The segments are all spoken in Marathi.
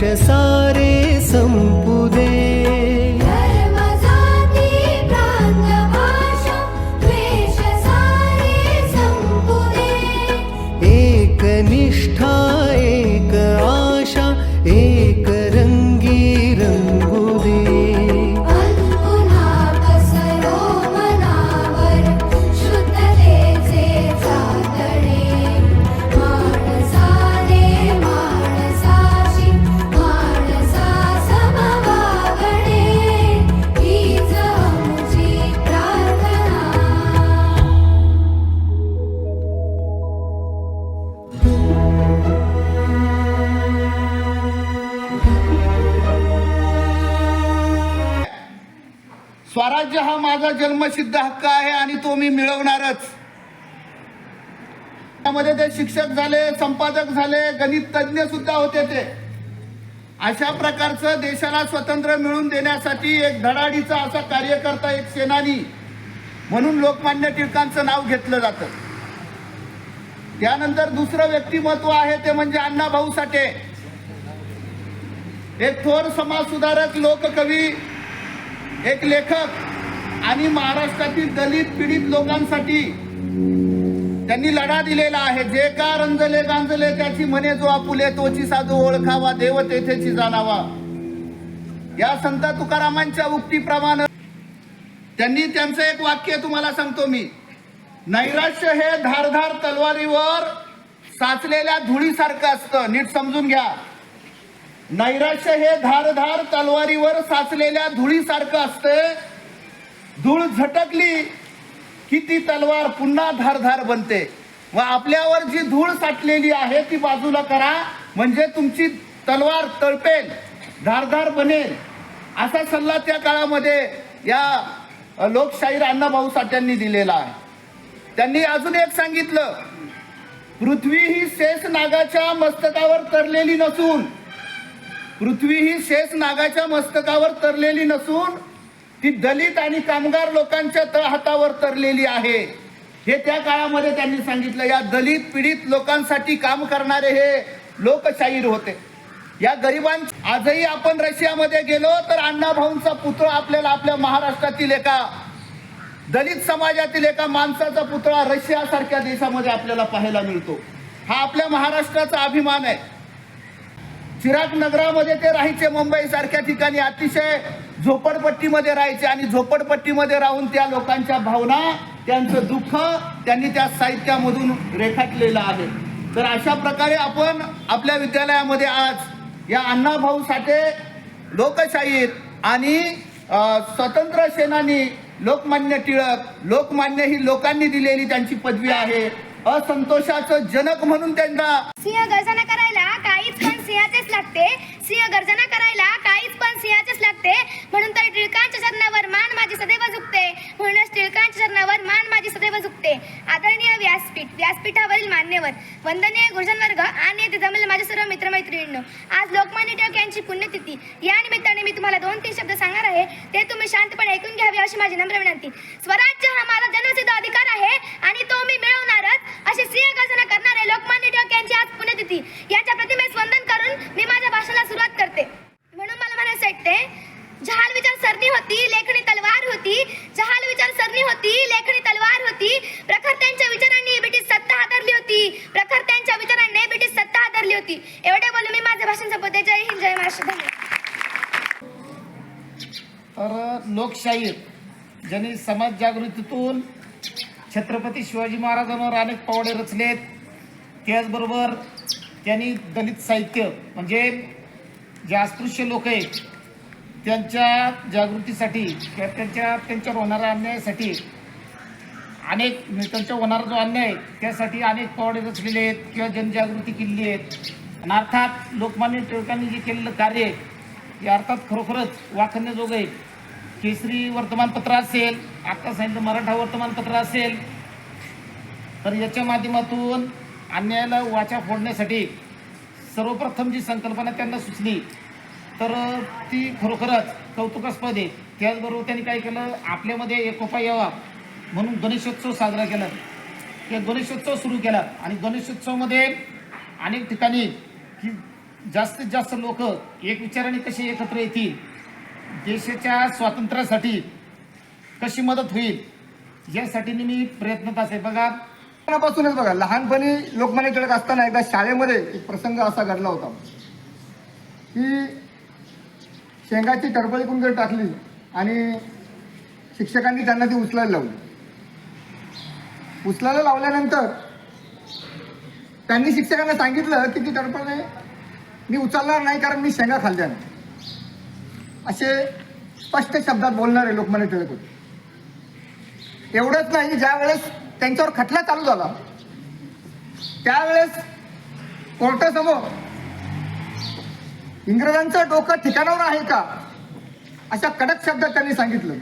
শেষায় स्वराज्य हा माझा जन्मसिद्ध हक्क आहे आणि तो मी मिळवणारच. त्यामध्ये ते शिक्षक झाले संपादक झाले गणित तज्ज्ञ सुद्धा होते ते. अशा प्रकारचं देशाला स्वतंत्र मिळवून देण्यासाठी एक धडाडीचा असा कार्यकर्ता एक सेनानी म्हणून लोकमान्य टिळकांचं नाव घेतलं जातं. त्यानंतर दुसरं व्यक्तिमत्व आहे ते म्हणजे अण्णाभाऊ साठे. एक थोर समाज सुधारक लोककवी एक लेखक आणि महाराष्ट्रातील दलित पीडित लोकांसाठी त्यांनी लढा दिलेला आहे. जे का रंजले गांजले त्याची म्हणे जो आपुले तोची साधू ओळखावा देव तेथेची जाणावा. या संत तुकारामांच्या उक्तीप्रमाणे त्यांनी त्यांचं एक वाक्य तुम्हाला सांगतो मी. नैराश्य हे धारधार तलवारीवर साचलेल्या धुळीसारखं असतं. नीट समजून घ्या. नैराश्य हे धारधार तलवारीवर साचलेल्या धुळीसारखं असतं. धूळ झटकली की ती तलवार पुन्हा धारधार बनते. व आपल्यावर जी धूळ साठलेली आहे ती बाजूला करा म्हणजे तुमची तलवार तळपेल धारधार बनेल. असा सल्ला त्या काळामध्ये या लोकशाहीर अण्णाभाऊ साठ्यांनी दिलेला आहे. त्यांनी अजून एक सांगितलं पृथ्वी ही शेष नागाच्या मस्तकावर तरलेली नसून पृथ्वी ही शेष नागाच्या मस्तकावर तरलेली नसून ती दलित आणि कामगार लोकांच्या तळहातावर तरलेली आहे. हे त्या काळामध्ये त्यांनी सांगितलं या दलित पीडित लोकांसाठी काम करणारे हे लोकशाहीर होते. या गरिबां आजही आपण रशियामध्ये गेलो तर अण्णाभाऊंचा पुतळा आपल्याला आपल्या महाराष्ट्रातील एका दलित समाजातील एका माणसाचा पुतळा रशियासारख्या देशामध्ये आपल्याला पाहायला मिळतो. हा आपल्या महाराष्ट्राचा अभिमान आहे. चिराग नगरामध्ये ते राहायचे मुंबई सारख्या ठिकाणी. अतिशय झोपडपट्टीमध्ये राहायचे आणि झोपडपट्टीमध्ये राहून त्या लोकांच्या भावना त्यांचं दुःख त्यांनी त्या साहित्यामधून रेखाटलेलं आहे. तर अशा प्रकारे आपण आपल्या विद्यालयामध्ये आज या अण्णाभाऊ साठे लोकशाहीर आणि स्वतंत्र सेनानी लोकमान्य टिळक लोकमान्य ही लोकांनी दिलेली त्यांची पदवी आहे. असंतोषाचं जनक म्हणून त्यांना सिंह करायला काहीच सिंहाचेच लागते. सिंह गर्जना करायला काहीच पण सिंहाचेच लागते. म्हणून तर टिळकांच्या चरणावर मान माझी सदैव झुकते. म्हणूनच टिळकांच्या चरणावर मान माझी सदैव झुकते. आदरणीय व्यासपीठ व्यासपीठावरील मान्यवर वंदनीय गुरुजन वर्ग आणि येथे जमेल माझे सर्व मित्रमैत्रिणींनो आज लोकमान्य टिळक यांची पुण्यतिथी. या निमित्ताने मी तुम्हाला दोन तीन शब्द सांगणार आहे. ते तुम्ही शांतपणे ऐकून घ्यावे अशी माझी नम्र एवढे बोलून मी माझ्या भाषण संपवते जय हिंद जय महाराष्ट्र धन्यवाद. लोकशाही ज्यांनी समाज जागृतीतून छत्रपती शिवाजी महाराजांवर अनेक पावडे रचलेत त्याचबरोबर त्यांनी दलित साहित्य म्हणजे जे अस्पृश्य लोक आहेत त्यांच्या जागृतीसाठी किंवा त्यांच्या त्यांच्यावर होणाऱ्या अन्यायासाठी अनेक त्यांच्या होणारा जो अन्याय त्यासाठी अनेक पावडे रचलेले आहेत किंवा जनजागृती केलेली आहेत. आणि अर्थात लोकमान्य टिळकांनी जे केलेलं कार्य आहे हे अर्थात खरोखरच वाखण्याजोगं आहे. केसरी वर्तमानपत्र असेल आत्ता सांगितलं मराठा वर्तमानपत्र असेल तर याच्या माध्यमातून अन्यायाला वाचा फोडण्यासाठी सर्वप्रथम जी संकल्पना त्यांना सुचली तर ती खरोखरच कौतुकास्पद आहे. त्याचबरोबर त्यांनी काय केलं आपल्यामध्ये एकोपा यावा म्हणून गणेशोत्सव साजरा केला. ते गणेशोत्सव सुरू केला आणि गणेशोत्सवमध्ये अनेक ठिकाणी की जास्तीत जास्त लोक एक विचाराने कसे एकत्र येतील? देशाच्या स्वातंत्र्यासाठी कशी मदत होईल? यासाठी मी प्रयत्नत असे बघा लहानपणापासूनच बघा लहानपणी लोकमान्य टिळक असताना एकदा शाळेमध्ये एक प्रसंग असा घडला होता की शेंगाची टरबळी कुंजर टाकली आणि शिक्षकांनी त्यांना ती उचलायला लावली. उचलायला लावल्यानंतर त्यांनी शिक्षकांना सांगितलं की ती टरबळे मी उचलणार नाही कारण मी शेंगा खाल्ल्या नाही. असे स्पष्ट शब्दात बोलणारे लोकमान्य टिळक होते एवढंच नाही ज्या वेळेस त्यांच्यावर खटला चालू झाला त्यावेळेस कोर्टासमोर इंग्रजांचं डोकं ठिकाणावर आहे का अशा कडक शब्दात त्यांनी सांगितलं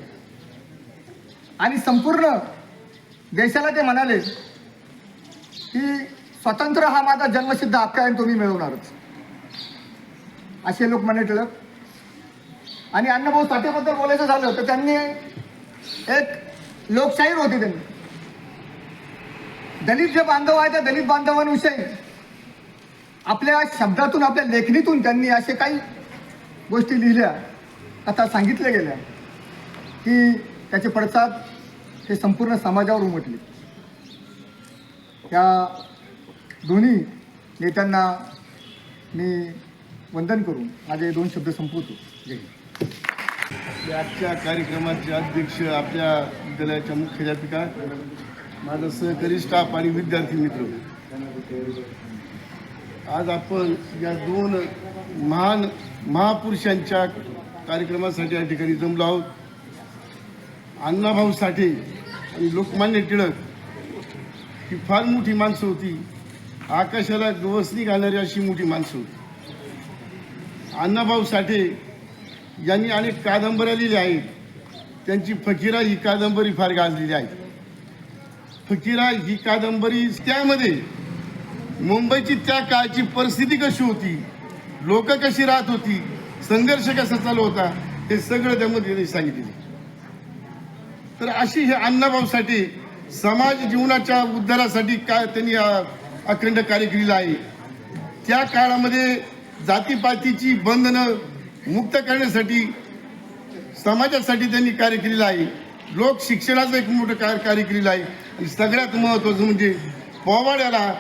आणि संपूर्ण देशाला ते म्हणाले की स्वतंत्र हा माझा जन्मसिद्ध हक्क आहे आणि मिळवणारच. असे लोक टिळक. आणि अण्णाभाऊ साठेबद्दल बोलायचं झालं तर त्यांनी एक लोकशाहीर होते त्यांनी. दलित जे बांधव आहे त्या दलित बांधवांविषयी आपल्या शब्दातून आपल्या लेखणीतून त्यांनी असे काही गोष्टी लिहिल्या. आता सांगितल्या गेल्या. की त्याचे पडसाद हे संपूर्ण समाजावर उमटले. या दोन्ही नेत्यांना मी वंदन करून माझे दोन शब्द संपवतो. जय आजच्या कार्यक्रमाचे अध्यक्ष आपल्या विद्यालयाच्या मुख्याध्यापिका माझा सहकारी स्टाफ आणि विद्यार्थी मित्र. आज आपण या दोन महान महापुरुषांच्या कार्यक्रमासाठी या ठिकाणी जमलो आहोत. अण्णाभाऊ साठे आणि लोकमान्य टिळक ही फार मोठी माणसं होती. आकाशाला गवसणी घालणारी अशी मोठी माणसं होती. अण्णाभाऊ साठे यांनी अनेक कादंबऱ्या लिहिल्या आहेत. त्यांची फकीरा ही कादंबरी फार गाजलेली आहे. फकीरा ही कादंबरी त्यामध्ये मुंबईची त्या काळची परिस्थिती कशी होती लोक कशी राहत होती संघर्ष कसा चालू होता हे सगळं त्यामध्ये त्यांनी सांगितले तर अशी हे अण्णाभाऊसाठी समाज जीवनाच्या उद्धारासाठी काय त्यांनी अखंड कार्य केलेलं आहे. त्या काळामध्ये जातीपातीची बंधनं मुक्त करण्यासाठी समाजासाठी त्यांनी कार्य केलेलं आहे. लोक शिक्षणाचं एक मोठं कार्य कार्य केलेलं आहे. आणि सगळ्यात महत्त्वाचं म्हणजे पोवाड्याला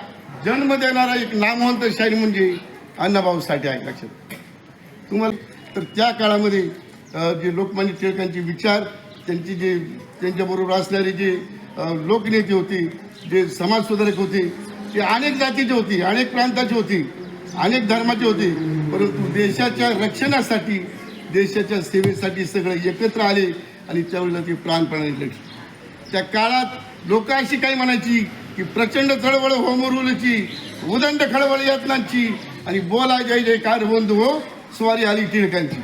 जन्म देणारा एक नामवंत शाहीर म्हणजे अण्णाभाऊ साठे आहे लक्षात तुम्हाला तर त्या काळामध्ये जे लोकमान्य टिळकांचे विचार त्यांचे जे त्यांच्याबरोबर असणारे जे लोकनेते होते जे समाजसुधारक होते ती अनेक जातीची होती अनेक प्रांताची होती अनेक धर्माची होते परंतु देशाच्या रक्षणासाठी देशाच्या सेवेसाठी सगळे एकत्र आले आणि त्यावेळेला ती प्राणपणाने लढले त्या काळात लोक अशी काही म्हणायची की प्रचंड चळवळ हो उदंड खळवळ यत्नांची आणि बोला जय कार बंधू हो स्वारी आली टिळकांची.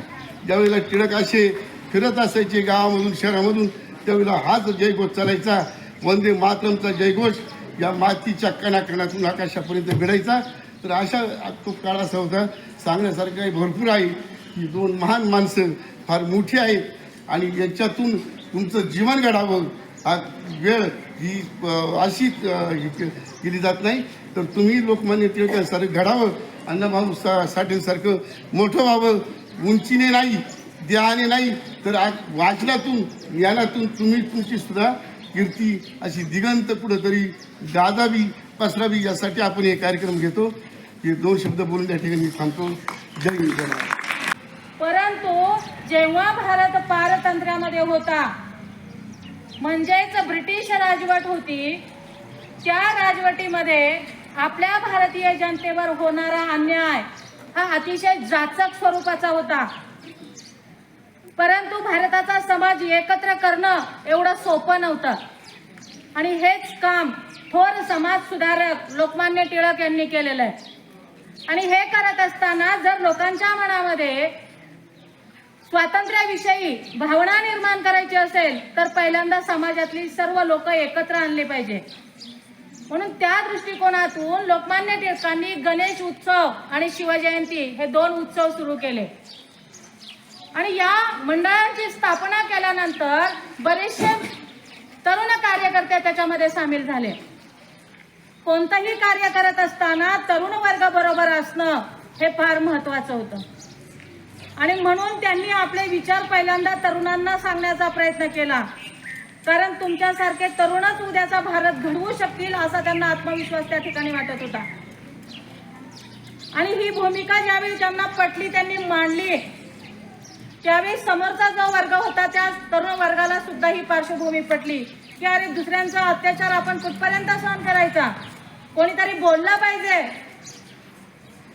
ज्यावेळेला टिळक असे फिरत असायचे गावामधून शहरामधून त्यावेळेला हाच जयघोष चालायचा. वंदे मातरमचा जयघोष. या मातीच्या कणाकणातून आकाशापर्यंत घडायचा तर अशा तो काळ असा होता सांगण्यासारखं काही भरपूर आहे ही दोन महान माणसं फार मोठी आहेत आणि याच्यातून तुमचं जीवन घडावं हा वेळ ही अशी के- केली जात नाही. तर तुम्ही लोकमान्य टिळकांसारखं घडावं अण्णाभाऊ सा साठेंसारखं मोठं व्हावं उंचीने नाही देहाने नाही तर आज वाचनातून ज्ञानातून तुम्ही तुमची सुद्धा कीर्ती अशी दिगंत कुठंतरी गाजावी पसरावी यासाठी आपण हे कार्यक्रम घेतो. हे दोन शब्द बोलून त्या ठिकाणी मी जय हिंद परंतु जेव्हा भारत पारतंत्र्यामध्ये होता म्हणजेच ब्रिटिश राजवट होती त्या राजवटीमध्ये आपल्या भारतीय जनतेवर होणारा अन्याय हा अतिशय जाचक स्वरूपाचा होता. परंतु भारताचा समाज एकत्र करणं एवढं सोपं नव्हतं. आणि हेच काम थोर समाज सुधारक लोकमान्य टिळक यांनी केलेलं आहे. आणि हे करत असताना जर लोकांच्या मनामध्ये स्वातंत्र्याविषयी भावना निर्माण करायची असेल तर पहिल्यांदा समाजातली सर्व लोक एकत्र आणली पाहिजे. म्हणून त्या दृष्टिकोनातून लोकमान्य टिळकांनी गणेश उत्सव आणि शिवजयंती हे दोन उत्सव सुरू केले. आणि या मंडळांची स्थापना केल्यानंतर बरेचसे तरुण कार्यकर्ते त्याच्यामध्ये सामील झाले. कोणतंही कार्य करत असताना तरुण वर्ग बरोबर असणं हे फार महत्वाचं होतं. आणि म्हणून त्यांनी आपले विचार पहिल्यांदा तरुणांना सांगण्याचा प्रयत्न केला. कारण तुमच्यासारखे तरुणच उद्याचा भारत घडवू शकतील असा त्यांना आत्मविश्वास त्या ठिकाणी वाटत होता. आणि ही भूमिका ज्यावेळी त्यांना पटली त्यांनी मांडली त्यावेळी समोरचा जो वर्ग होता त्या तरुण वर्गाला सुद्धा ही पार्श्वभूमी पटली की अरे दुसऱ्यांचा अत्याचार आपण कुठपर्यंत सहन करायचा? कोणीतरी बोलला पाहिजे.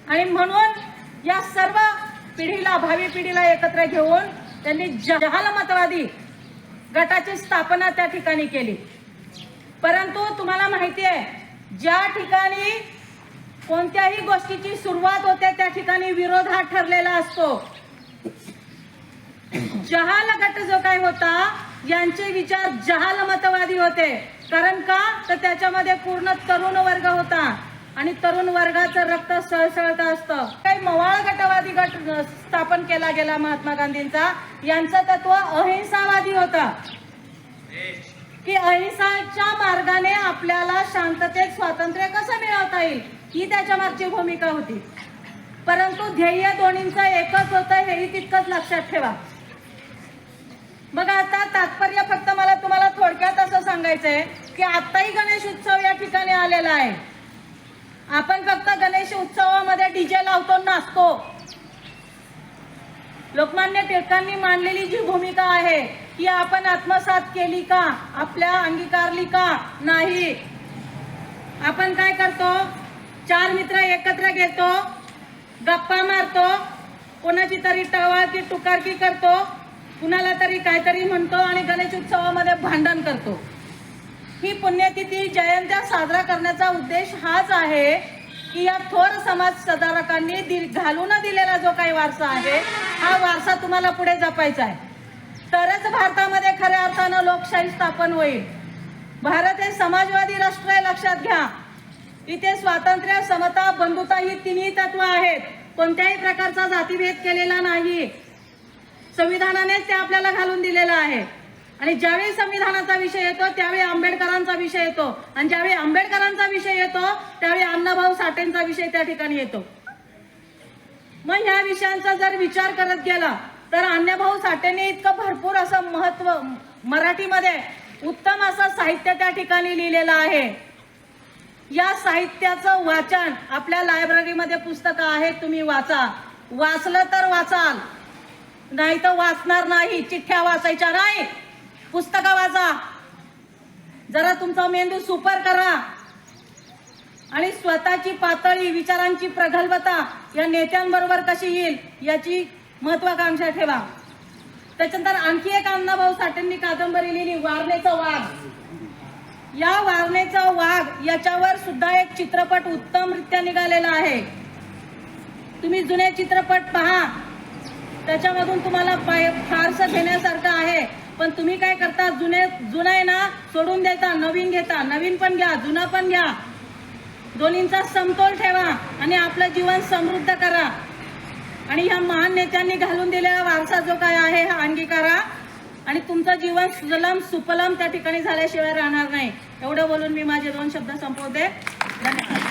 आणि म्हणून या सर्व पिढीला भावी पिढीला एकत्र घेऊन त्यांनी जहालमतवादी गटाची स्थापना त्या ठिकाणी केली. परंतु तुम्हाला माहिती आहे ज्या ठिकाणी कोणत्याही गोष्टीची सुरुवात होते त्या ठिकाणी विरोध हा ठरलेला असतो. जहाल गट जो काय होता यांचे विचार जहाल मतवादी होते. कारण का? तर त्याच्यामध्ये पूर्ण तरुण वर्ग होता. आणि तरुण वर्गाचं रक्त सळसळत असतं. काही मवाळ गटवादी गट स्थापन केला गेला महात्मा गांधींचा. यांचं तत्व अहिंसावादी होता. की अहिंसाच्या मार्गाने आपल्याला शांततेत स्वातंत्र्य कसं मिळवता येईल ही त्याच्या मागची भूमिका होती. परंतु ध्येय दोन्हींचं एकच होतं हेही तितकंच लक्षात ठेवा. बघा आता तात्पर्य फक्त मला तुम्हाला थोडक्यात असं सांगायचंय की आत्ताही गणेश उत्सव या ठिकाणी आलेला आहे. आपण फक्त गणेश उत्सवामध्ये डीजे लावतो नाचतो. लोकमान्य टिळकांनी मांडलेली जी भूमिका आहे ती आपण आत्मसात केली का? आपल्या अंगीकारली का? नाही. आपण काय करतो? चार मित्र एकत्र घेतो गप्पा मारतो कोणाची तरी टवाळकी टुकारकी करतो कुणाला तरी काहीतरी म्हणतो आणि गणेश उत्सवामध्ये भांडण करतो. ही पुण्यतिथी जयंत्या साजरा करण्याचा उद्देश हाच आहे की या थोर समाज सुधारकांनी दि- घालून दिलेला जो काही वारसा आहे हा वारसा तुम्हाला पुढे जपायचा आहे. तरच भारतामध्ये खऱ्या अर्थानं लोकशाही स्थापन होईल. भारत हे समाजवादी राष्ट्र आहे लक्षात घ्या. इथे स्वातंत्र्य समता बंधुता ही तिन्ही तत्व आहेत. कोणत्याही प्रकारचा जातीभेद केलेला नाही. संविधानानेच ते आपल्याला घालून दिलेलं आहे. आणि ज्यावेळी संविधानाचा विषय येतो त्यावेळी आंबेडकरांचा विषय येतो. आणि ज्यावेळी आंबेडकरांचा विषय येतो त्यावेळी अण्णाभाऊ साठेंचा विषय त्या ठिकाणी येतो. मग ह्या विषयांचा जर विचार करत गेला तर अण्णाभाऊ साठेंनी इतकं भरपूर असं महत्त्व मराठीमध्ये उत्तम असं साहित्य त्या ठिकाणी लिहिलेलं आहे. या साहित्याचं वाचन आपल्या लायब्ररीमध्ये पुस्तकं आहेत तुम्ही वाचा. वाचलं तर वाचाल. नाही तर वाचणार नाही चिठ्ठ्या वाचायच्या नाही. पुस्तकं वाचा. जरा तुमचा मेंदू सुपर करा. आणि स्वतःची पातळी विचारांची प्रगल्भता या नेत्यांबरोबर कशी येईल याची महत्वाकांक्षा ठेवा. त्याच्यानंतर आणखी एक अण्णाभाऊ साठेंनी कादंबरी लिहिली वारणेचा वाघ. या वारणेचा वाघ याच्यावर सुद्धा एक चित्रपट उत्तमरित्या निघालेला आहे. तुम्ही जुने चित्रपट पहा. त्याच्यामधून तुम्हाला पाय- फारसं घेण्यासारखं आहे. पण तुम्ही काय करता? जुने जुनं आहे ना? सोडून देता नवीन घेता. नवीन पण घ्या जुनं पण घ्या. दोन्हींचा समतोल ठेवा आणि आपलं जीवन समृद्ध करा. आणि ह्या महान नेत्यांनी घालून दिलेला वारसा जो काय आहे हा अंगीकारा आणि तुमचं जीवन सुजलम सुपलम त्या ठिकाणी झाल्याशिवाय राहणार नाही. एवढं बोलून मी माझे दोन शब्द संपवते. धन्यवाद.